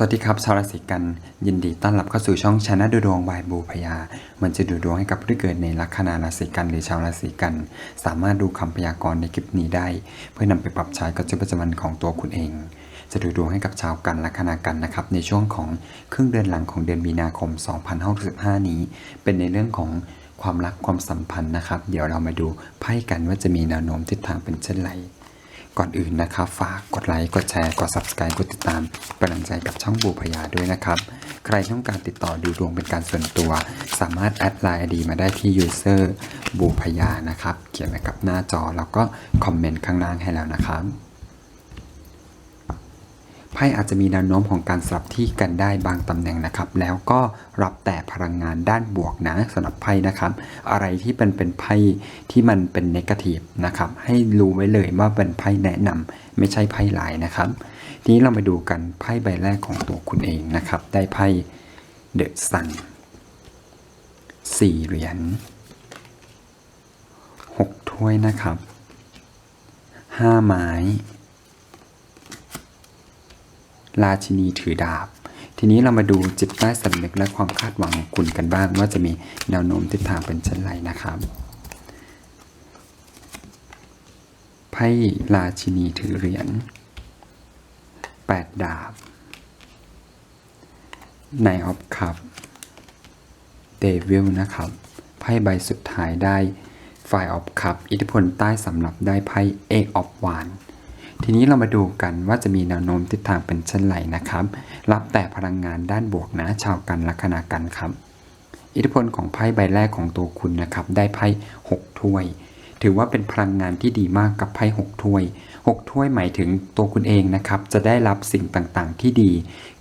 สวัสดีครับชาวราศีกัน ยินดีต้อนรับเข้าสู่ช่องชนะดูดวงวายบูพยา มันจะดูดวงให้กับผู้ที่เกิดในลัคนาราศีกันหรือชาวราศีกัน สามารถดูคำพยากรณ์ในคลิปนี้ได้ เพื่อนำไปปรับใช้กับชีวิตประจำวันของตัวคุณเอง จะดูดวงให้กับชาวกันลัคนากันนะครับในช่วงของครึ่งเดือนหลังของเดือนมีนาคม 2565 นี้ เป็นในเรื่องของความรักความสัมพันธ์นะครับ เดี๋ยวเรามาดูไพ่กันว่าจะมีแนวโน้มทิศทางเป็นเช่นไร ก่อนอื่นนะครับ ฝากกดไลค์กดแชร์กด subscribe กดติดตามเป็นกำลังใจกับช่องบูพยาด้วยนะครับ ใครต้องการติดต่อดูดวงเป็นการส่วนตัว สามารถแอดไลน์ดีมาได้ที่ user บูพยานะครับ เขียนไว้กับหน้าจอแล้วก็คอมเมนต์ข้างล่างให้แล้วนะครับ พ่อาจจะมีแนวโน้มของการสลับที่กันได้บางตำแหน่งนะครับ แล้วก็รับแต่พลังงานด้านบวกนะสำหรับไพ่นะครับ อะไรที่เป็นเป็นไพ่ที่มันเป็นเนกาทีฟนะครับ ให้รู้ไว้เลยว่าเป็นไพ่แนะนำไม่ใช่ไพ่หลายนะครับ ทีนี้เรามาดูกันไพ่ใบแรกของตัวคุณเองนะครับ ได้ไพ่เดอะซันสี่เหรียญหกถ้วยนะครับห้าไม้ ราชินีถือดาบ ทีนี้เรามาดูจิตใต้สำนึกและความคาดหวังของคุณกันบ้าง ว่าจะมีแนวโน้มทิศทางเป็นเช่นไรนะครับไพ่ราชินีถือเหรียญแปดดาบนายออฟคัพเดวิลนะครับไพ่ใบสุดท้ายได้ไฟออฟคัพอิทธิพลใต้สำหรับได้ไพ่เอกออฟวาน ทีนี้เรามาดูกันว่าจะมีแนวโน้มทิศทางเป็นเช่นไรนะครับ รับแต่พลังงานด้านบวกนะชาวกันลัคนากันครับ อิทธิพลของไพ่ใบแรกของตัวคุณนะครับ ได้ไพ่6ถ้วย ถือว่าเป็นพลังงานที่ดีมากกับไพ่6ถ้วย 6 ถ้วยหมายถึงตัวคุณเองนะครับ จะได้รับสิ่งต่างๆ ที่ดี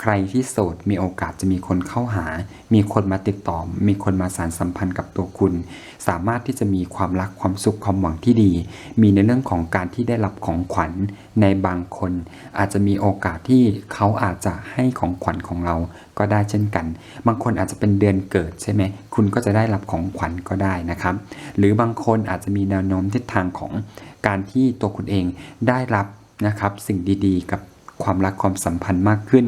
ใครที่โสดมีโอกาสจะมีคนเข้าหา มีคนมาติดต่อ มีคนมาสารสัมพันธ์กับตัวคุณ สามารถที่จะมีความรักความสุขความหวังที่ดี มีในเรื่องของการที่ได้รับของขวัญในบางคน อาจจะมีโอกาสที่เขาอาจจะให้ของขวัญของเราก็ได้เช่นกัน บางคนอาจจะเป็นเดือนเกิดใช่ไหม คุณก็จะได้รับของขวัญก็ได้นะครับ หรือบางคนอาจจะมีแนวโน้มทิศทางของ การที่ตัวคุณเองได้รับนะครับสิ่งดีๆ กับความรักความสัมพันธ์มากขึ้น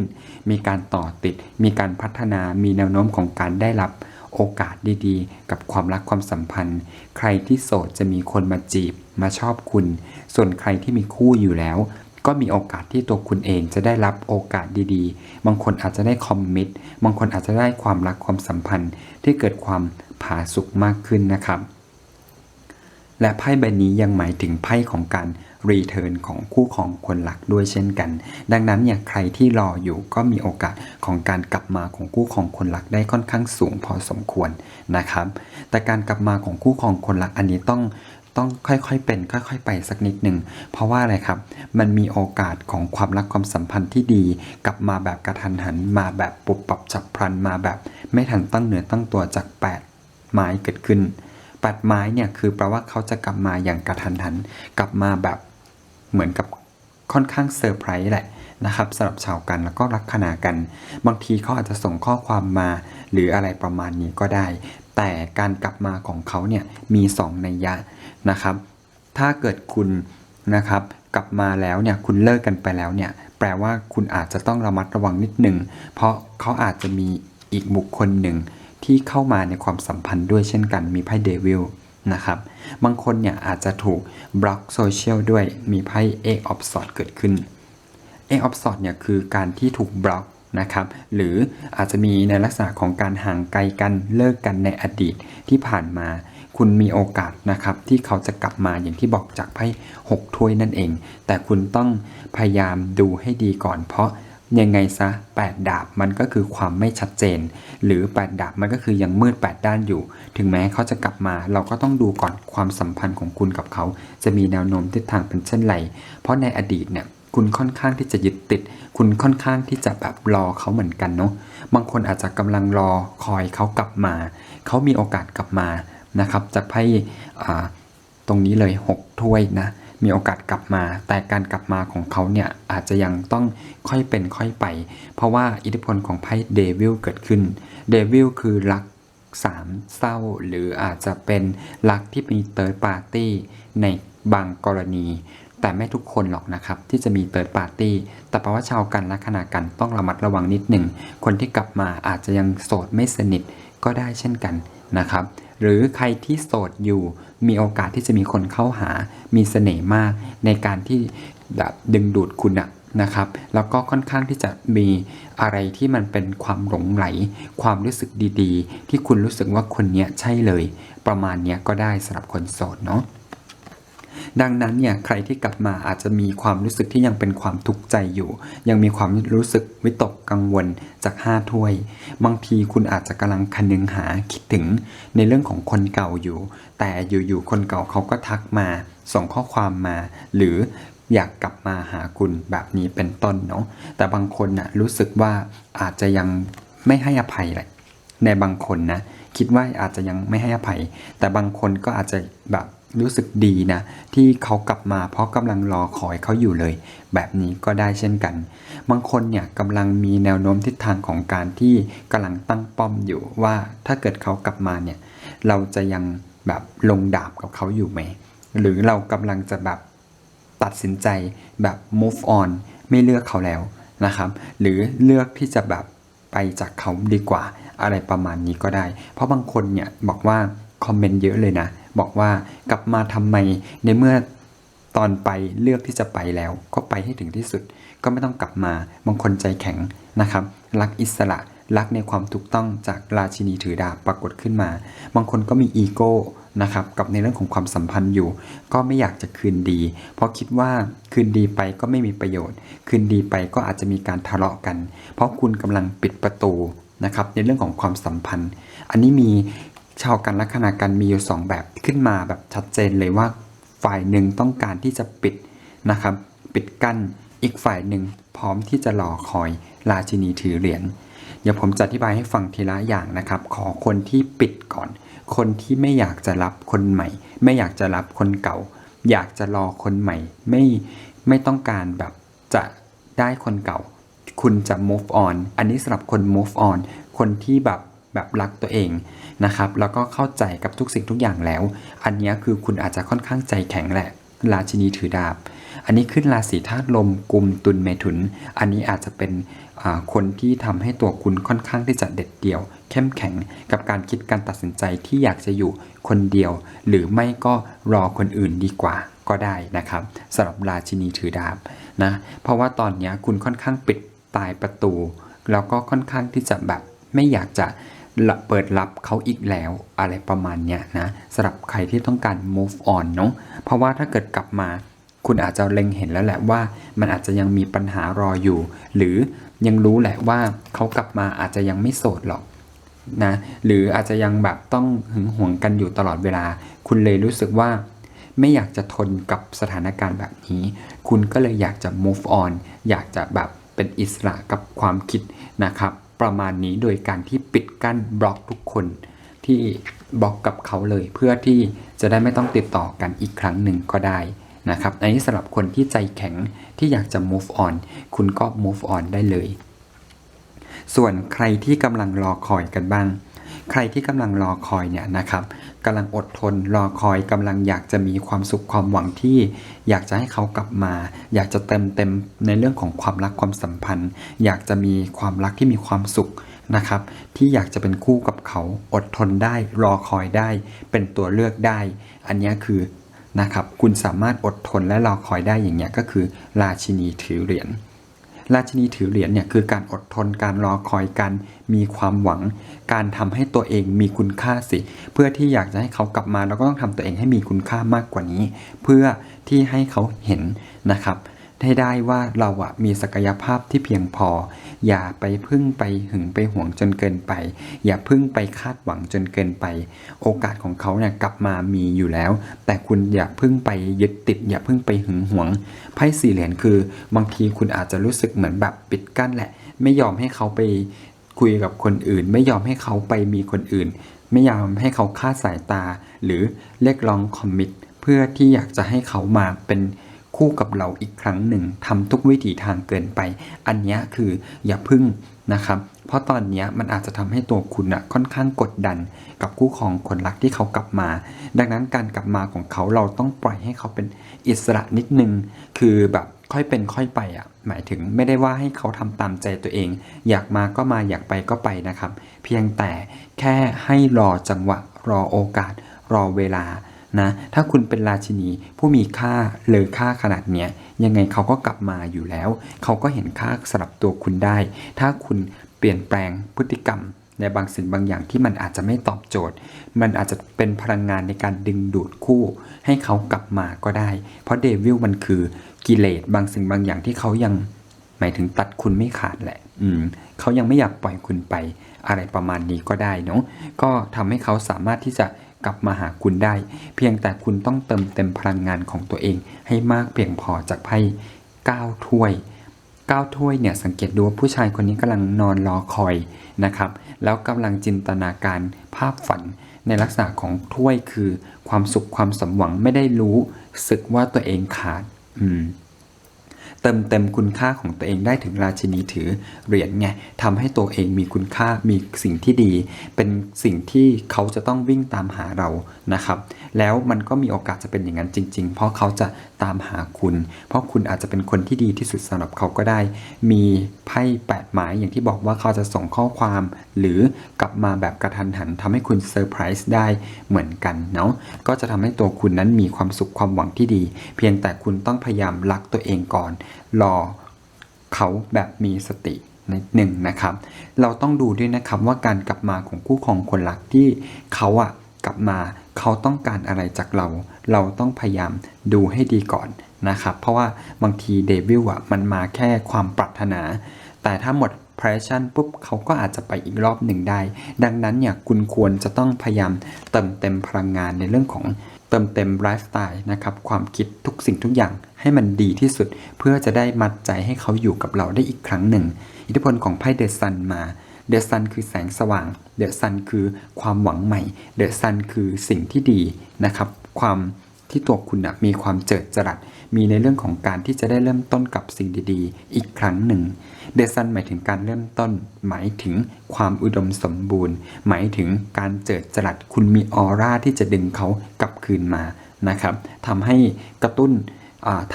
มีการต่อติด มีการพัฒนา มีแนวโน้มของการได้รับโอกาสดีๆ กับความรักความสัมพันธ์ ใครที่โสดจะมีคนมาจีบ มาชอบคุณ ส่วนใครที่มีคู่อยู่แล้ว ก็มีโอกาสที่ตัวคุณเองจะได้รับโอกาสดีๆ บางคนอาจจะได้คอมมิตบางคนอาจจะได้ความรักความสัมพันธ์ที่เกิดความผาสุกมากขึ้นนะครับ และไพ่ใบนี้ยังหมายถึงไพ่ของการรีเทิร์นของคู่ของคนหลักด้วยเช่นกัน ดังนั้นเนี่ยใครที่รออยู่ก็มีโอกาสของการกลับมาของคู่ของคนหลักได้ค่อนข้างสูงพอสมควรนะครับ แต่การกลับมาของคู่ของคนหลักอันนี้ต้องต้องค่อยๆเป็น ค่อย ๆ ไปสักนิดหนึ่งเพราะว่าอะไรครับ มันมีโอกาสของความรักความสัมพันธ์ที่ดี กลับมาแบบกระทันหันมาแบบปุบปับฉับพลันมาแบบ ไม่ทันตั้งเนื้อตั้งตัวจากแปดไม้เกิดขึ้น ปัดไม้เนี่ยคือแปลว่าเขาจะกลับมาอย่างกระทันหัน กลับมาแบบเหมือนกับค่อนข้างเซอร์ไพรส์แหละนะครับสำหรับชาวกันแล้วก็ลักษณะกัน บางทีเขาอาจจะส่งข้อความมา หรืออะไรประมาณนี้ก็ได้ แต่การกลับมาของเขาเนี่ยมี 2 นัยยะนะครับ ถ้าเกิดคุณนะครับกลับมาแล้วเนี่ยคุณเลิกกันไปแล้วเนี่ยแปลว่าคุณอาจจะต้องระมัดระวังนิดหนึ่งเพราะเขาอาจจะมีอีกบุคคลหนึ่ง ที่เข้ามาในความสัมพันธ์ด้วยเช่นกันมีไพ่เดวิลนะครับบางคนเนี่ยอาจจะถูกบล็อกโซเชียลด้วยมีไพ่เอกออฟสอดเกิดขึ้นเอกออฟสอดเนี่ยคือการที่ถูกบล็อกนะครับหรืออาจจะมีในลักษณะของการห่างไกลกันเลิกกันในอดีตที่ผ่านมา คุณมีโอกาสนะครับที่เขาจะกลับมาอย่างที่บอกจากไพ่หกถ้วยนั่นเอง แต่คุณต้องพยายามดูให้ดีก่อนเพราะ ยังไงซะ8ดาบมันก็คือความไม่ชัดเจน หรือ 8 ดาบมันก็คือยังมืด 8 ด้านอยู่ ถึงแม้เขาจะกลับมา เราก็ต้องดูก่อนความสัมพันธ์ของคุณกับเขา จะมีแนวโน้มทิศทางเป็นเช่นไร เพราะในอดีตเนี่ยคุณค่อนข้างที่จะยึดติด คุณค่อนข้างที่จะแบบรอเขาเหมือนกันเนาะบางคนอาจจะกำลังรอคอยเขากลับมา เขามีโอกาสกลับมานะครับจากไพ่ตรงนี้เลย 6 ถ้วยนะ มีโอกาสกลับมา แต่การกลับมาของเขาเนี่ยอาจจะยังต้องค่อยเป็นค่อยไป เพราะว่าอิทธิพลของไพ่เดวิลเกิดขึ้นเดวิลคือรักสามเศร้า หรืออาจจะเป็นรักที่มีเติร์ดปาร์ตี้ในบางกรณี แต่ไม่ทุกคนหรอกนะครับที่จะมีเติร์ดปาร์ตี้แต่แปลว่าชาวกันแลัคนากันต้องระมัดระวังนิดหนึ่งคนที่กลับมาอาจจะยังโสดไม่สนิทก็ได้เช่นกันนะครับ หรือใครที่โสดอยู่ มีโอกาสที่จะมีคนเข้าหา มีเสน่ห์มากในการที่แบบดึงดูดคุณอะนะครับแล้วก็ค่อนข้างที่จะมีอะไรที่มันเป็นความหลงไหล ความรู้สึกดีๆ ที่คุณรู้สึกว่าคนเนี้ยใช่เลย ประมาณเนี้ยก็ได้สำหรับคนโสดเนาะ ดังนั้นเนี่ยใครที่กลับมาอาจจะมีความรู้สึกที่ยังเป็นความทุกข์ใจอยู่ ยังมีความรู้สึกวิตกกังวลจากห้าถ้วย บางทีคุณอาจจะกำลังคนึงหาคิดถึงในเรื่องของคนเก่าอยู่ แต่อยู่ๆคนเก่าเขาก็ทักมาส่งข้อความมา หรืออยากกลับมาหาคุณแบบนี้เป็นต้นเนาะแต่บางคนน่ะรู้สึกว่าอาจจะยังไม่ให้อภัยแหละในบางคนนะคิดว่าอาจจะยังไม่ให้อภัย แต่บางคนก็อาจจะแบบ รู้สึกดีนะ ที่เขากลับมาเพราะกำลังรอคอยเขาอยู่เลย แบบนี้ก็ได้เช่นกัน บางคนเนี่ยกำลังมีแนวโน้มทิศทางของการที่กำลังตั้งป้อมอยู่ว่าถ้าเกิดเขากลับมาเนี่ยเราจะยังแบบลงดาบกับเขาอยู่ไหม หรือเรากำลังจะแบบตัดสินใจแบบ move on ไม่เลือกเขาแล้วนะครับ หรือเลือกที่จะแบบไปจากเขาดีกว่าอะไรประมาณนี้ก็ได้ เพราะบางคนเนี่ยบอกว่าคอมเมนต์เยอะเลยนะ บอกว่ากลับมาทำไมในเมื่อตอนไปเลือกที่จะไปแล้ว ก็ไปให้ถึงที่สุด ก็ไม่ต้องกลับมาบางคนใจแข็งนะครับ รักอิสระรักในความถูกต้องจากราชินีถือดาบปรากฏขึ้นมา บางคนก็มีอีโก้นะครับกับในเรื่องของความสัมพันธ์อยู่ ก็ไม่อยากจะคืนดี เพราะคิดว่าคืนดีไปก็ไม่มีประโยชน์ คืนดีไปก็อาจจะมีการทะเลาะกัน เพราะคุณกำลังปิดประตูนะครับในเรื่องของความสัมพันธ์ อันนี้มี ชาวกันลัคนากันมีอยู่สองแบบขึ้นมาแบบชัดเจนเลยว่าฝ่ายหนึ่งต้องการที่จะปิดนะครับ ปิดกั้นอีกฝ่ายหนึ่งพร้อมที่จะรอคอยราชินีถือเหรียญเดี๋ยวผมจะอธิบายให้ฟังทีละอย่างนะครับ ขอคนที่ปิดก่อน คนที่ไม่อยากจะรับคนใหม่ ไม่อยากจะรับคนเก่า อยากจะรอคนใหม่ ไม่ไม่ต้องการแบบจะได้คนเก่า คุณจะ move on อันนี้สำหรับคน move on คนที่แบบ แบบรักตัวเองนะครับ แล้วก็เข้าใจกับทุกสิ่งทุกอย่างแล้ว อันนี้คือคุณอาจจะค่อนข้างใจแข็งแหละราชินีถือดาบ อันนี้ขึ้นราศีธาตุลมกุมตุลเมถุน อันนี้อาจจะเป็นคนที่ทำให้ตัวคุณค่อนข้างที่จะเด็ดเดี่ยว เข้มแข็งกับการคิดการตัดสินใจที่อยากจะอยู่คนเดียว หรือไม่ก็รอคนอื่นดีกว่าก็ได้นะครับสำหรับราชินีถือดาบนะเพราะว่าตอนนี้คุณค่อนข้างปิดตายประตู แล้วก็ค่อนข้างที่จะแบบไม่อยากจะ เปิดรับเขาอีกแล้วอะไรประมาณเนี้ยนะสำหรับใครที่ต้องการ move on เนาะเพราะว่าถ้าเกิดกลับมา คุณอาจจะเล็งเห็นแล้วแหละว่า มันอาจจะยังมีปัญหารออยู่ หรือยังรู้แหละว่าเขากลับมาอาจจะยังไม่โสดหรอกนะหรืออาจจะยังแบบต้องหึงหวงกันอยู่ตลอดเวลา คุณเลยรู้สึกว่า ไม่อยากจะทนกับสถานการณ์แบบนี้ คุณก็เลยอยากจะ move on อยากจะแบบเป็นอิสระกับความคิดนะครับ ประมาณนี้โดยการที่ปิดกั้นบล็อกทุกคนที่บล็อกกับเขาเลย เพื่อที่จะได้ไม่ต้องติดต่อกันอีกครั้งหนึ่งก็ได้นะครับ อันนี้สำหรับคนที่ใจแข็งที่อยากจะ move on คุณก็ move on ได้เลย ส่วนใครที่กำลังรอคอยกันบ้าง ใครที่กำลังรอคอยเนี่ยนะครับ กำลังอดทนรอคอยกำลังอยากจะมีความสุขความหวังที่อยากจะให้เขากลับมา อยากจะเต็มเต็มในเรื่องของความรักความสัมพันธ์ อยากจะมีความรักที่มีความสุขนะครับ ที่อยากจะเป็นคู่กับเขาอดทนได้ รอคอยได้ เป็นตัวเลือกได้ อันนี้คือนะครับคุณสามารถอดทนและรอคอยได้อย่างเงี้ยก็คือราชินีถือเหรียญ ราชินีถือเหรียญเนี่ยคือการอดทนการรอคอยการมีความหวัง การทำให้ตัวเองมีคุณค่าสิ เพื่อที่อยากจะให้เขากลับมาเราก็ต้องทำตัวเองให้มีคุณค่ามากกว่านี้ เพื่อที่ให้เขาเห็นนะครับ ให้ได้ว่าเราอะมีศักยภาพที่เพียงพอ อย่าไปพึ่งไปหึงไปห่วงจนเกินไป อย่าพึ่งไปคาดหวังจนเกินไป โอกาสของเขาเนี่ยกลับมามีอยู่แล้ว แต่คุณอย่าพึ่งไปยึดติด อย่าพึ่งไปหึงหวงไพ่สี่เหรียญคือบางทีคุณอาจจะรู้สึกเหมือนแบบปิดกั้นแหละ ไม่ยอมให้เขาไปคุยกับคนอื่น ไม่ยอมให้เขาไปมีคนอื่น ไม่ยอมให้เขาคาดสายตา หรือเรียกร้องคอมมิตเพื่อที่อยากจะให้เขามาเป็น คู่กับเราอีกครั้งหนึ่งทำทุกวิถีทางเกินไป อันนี้คืออย่าพึ่งนะครับ เพราะตอนนี้มันอาจจะทำให้ตัวคุณอะค่อนข้างกดดัน กับคู่ครองคนรักที่เขากลับมา ดังนั้นการกลับมาของเขาเราต้องปล่อยให้เขาเป็นอิสระนิดนึง คือแบบค่อยเป็นค่อยไปอะ หมายถึงไม่ได้ว่าให้เขาทำตามใจตัวเอง อยากมาก็มาอยากไปก็ไปนะครับ เพียงแต่แค่ให้รอจังหวะรอโอกาส รอเวลา นะถ้าคุณเป็นราชินีผู้มีค่าเลอค่าขนาดเนี้ยยังไงเขาก็กลับมาอยู่แล้ว เขาก็เห็นค่าสำหรับตัวคุณได้ ถ้าคุณเปลี่ยนแปลงพฤติกรรมในบางสิ่งบางอย่างที่มันอาจจะไม่ตอบโจทย์ มันอาจจะเป็นพลังงานในการดึงดูดคู่ ให้เขากลับมาก็ได้ เพราะเดวิลมันคือกิเลสบางสิ่งบางอย่างที่เขายังหมายถึงตัดคุณไม่ขาดแหละ อืม เขายังไม่อยากปล่อยคุณไป อะไรประมาณนี้ก็ได้เนาะ ก็ทำให้เขาสามารถที่จะ กลับมาหาคุณได้ เพียงแต่คุณต้องเติมเต็มพลังงานของตัวเอง ให้มากเพียงพอจากไพ่9ถ้วย9ถ้วยเนี่ยสังเกตดูว่าผู้ชายคนนี้กำลังนอนรอคอยนะครับ แล้วกำลังจินตนาการภาพฝันในลักษณะของถ้วยคือความสุขความสมหวังไม่ได้รู้สึกว่าตัวเองขาด อืม เติมเต็มคุณค่าของตัวเองได้ถึงราชินีถือเหรียญไงทำให้ตัวเองมีคุณค่ามีสิ่งที่ดี เป็นสิ่งที่เขาจะต้องวิ่งตามหาเรานะครับ แล้วมันก็มีโอกาสจะเป็นอย่างนั้นจริง ๆ เพราะเขาจะตามหาคุณ เพราะคุณอาจจะเป็นคนที่ดีที่สุดสำหรับเขาก็ได้ มีไพ่แปดหมายอย่างที่บอกว่าเขาจะส่งข้อความ หรือกลับมาแบบกระทันหันทำให้คุณเซอร์ไพรส์ได้เหมือนกันเนาะก็จะทำให้ตัวคุณนั้นมีความสุขความหวังที่ดี เพียงแต่คุณต้องพยายามรักตัวเองก่อนรอเขาแบบมีสตินิดหนึ่งนะครับ เราต้องดูด้วยนะครับว่าการกลับมาของคู่ครองคนรักที่เขาอะกลับมาเขาต้องการอะไรจากเรา เราต้องพยายามดูให้ดีก่อนนะครับ เพราะว่าบางทีเดวิลอะมันมาแค่ความปรารถนา แต่ถ้าหมด passion ปุ๊บเขาก็อาจจะไปอีกรอบหนึ่งได้ ดังนั้นเนี่ยคุณควรจะต้องพยายามเติมเต็มพลังงานในเรื่องของเติมเต็มไลฟ์สไตล์นะครับความคิดทุกสิ่งทุกอย่างให้มันดีที่สุด เพื่อจะได้มัดใจให้เขาอยู่กับเราได้อีกครั้งหนึ่ง อิทธิพลของไพ่เดซันมาเดซันคือแสงสว่าง เดซันคือความหวังใหม่ เดซันคือสิ่งที่ดีนะครับ ความ ที่ตัวคุณนะมีความเจิดจรัส มีในเรื่องของการที่จะได้เริ่มต้นกับสิ่งดีๆ อีกครั้งหนึ่งเดซันหมายถึงการเริ่มต้น หมายถึงความอุดมสมบูรณ์ หมายถึงการเจิดจรัส คุณมีออร่าที่จะดึงเขากลับคืนมานะครับทำให้กระตุ้น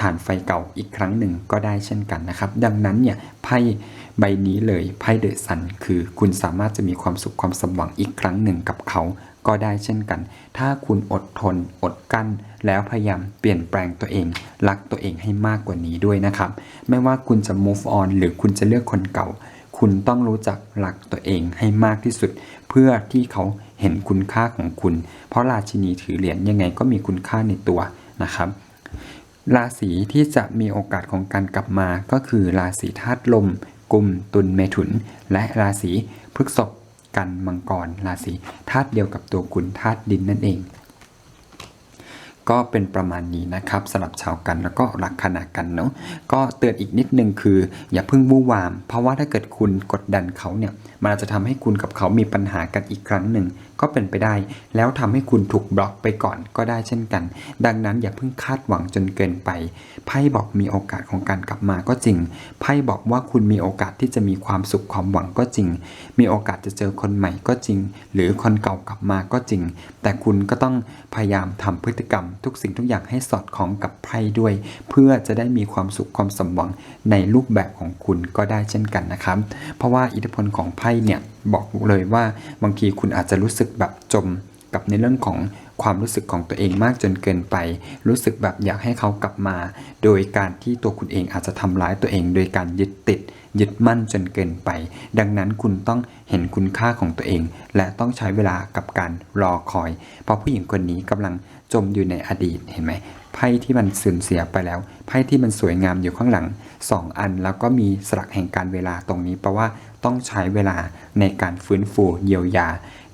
ฐานไฟเก่าอีกครั้งหนึ่งก็ได้เช่นกันนะครับ ดังนั้นเนี่ยไพ่ใบนี้เลยไพ่เดอะซันคือคุณสามารถจะมีความสุขความสมหวังอีกครั้งหนึ่งกับเขาก็ได้เช่นกัน ถ้าคุณอดทนอดกั้น แล้วพยายามเปลี่ยนแปลงตัวเอง รักตัวเองให้มากกว่านี้ด้วยนะครับ ไม่ว่าคุณจะ move on หรือคุณจะเลือกคนเก่า คุณต้องรู้จักรักตัวเองให้มากที่สุด เพื่อที่เขาเห็นคุณค่าของคุณ เพราะราชินีถือเหรียญยังไงก็มีคุณค่าในตัวนะครับราศีที่จะมีโอกาสของการกลับมาก็คือราศีธาตุลม กุม ตุลเมถุน และราศีพฤษภกันมังกร ราศีธาตุเดียวกับตัวคุณธาตุดินนั่นเอง ก็เป็นประมาณนี้นะครับสำหรับชาวกันแล้วก็ลักคนากันเนาะก็เตือนอีกนิดนึงคือ อย่าเพิ่งวู่วาม เพราะว่าถ้าเกิดคุณกดดันเขาเนี่ยมันอาจจะทำให้คุณกับเขามีปัญหากันอีกครั้งหนึ่งก็เป็นไปได้ แล้วทำให้คุณถูกบล็อกไปก่อนก็ได้เช่นกัน ดังนั้นอย่าเพิ่งคาดหวังจนเกินไปไพ่บอกมีโอกาสของการกลับมาก็จริงไพ่บอกว่าคุณมีโอกาสที่จะมีความสุขความหวังก็จริง มีโอกาสจะเจอคนใหม่ก็จริง หรือคนเก่ากลับมาก็จริง แต่คุณก็ต้องพยายามทำพฤติกรรมทุกสิ่งทุกอย่างให้สอดคล้องกับไพ่ด้วย เพื่อจะได้มีความสุขความสมหวังในรูปแบบของคุณก็ได้เช่นกันนะครับ เพราะว่าอิทธิพลของไพ่เนี่ยบอกเลยว่าบางทีคุณอาจจะรู้สึกแบบจมกับในเรื่องของความรู้สึกของตัวเองมากจนเกินไป รู้สึกแบบอยากให้เขากลับมา โดยการที่ตัวคุณเองอาจจะทำร้ายตัวเอง โดยการยึดติด ยึดมั่นจนเกินไป ดังนั้นคุณต้องเห็นคุณค่าของตัวเอง และต้องใช้เวลากับการรอคอย เพราะผู้หญิงคนนี้กำลัง จมอยู่ในอดีตเห็นไหมไพ่ที่มันสูญเสียไปแล้ว ไพ่ที่มันสวยงามอยู่ข้างหลังสองอันแล้วก็มีสลักแห่งการเวลาตรงนี้แปลว่าต้องใช้เวลาในการฟื้นฟูเยียวยา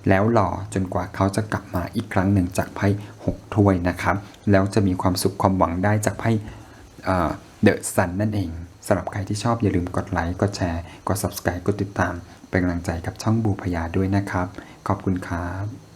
แล้วรอจนกว่าเขาจะกลับมาอีกครั้งหนึ่งจากไพ่หกถ้วยนะครับ แล้วจะมีความสุขความหวังได้จากไพ่เดอะซันนั่นเองสำหรับใครที่ชอบอย่าลืมกดไลค์กดแชร์กด subscribe กดติดตาม เป็นกำลังใจกับช่องบูพยาด้วยนะครับ ขอบคุณครับ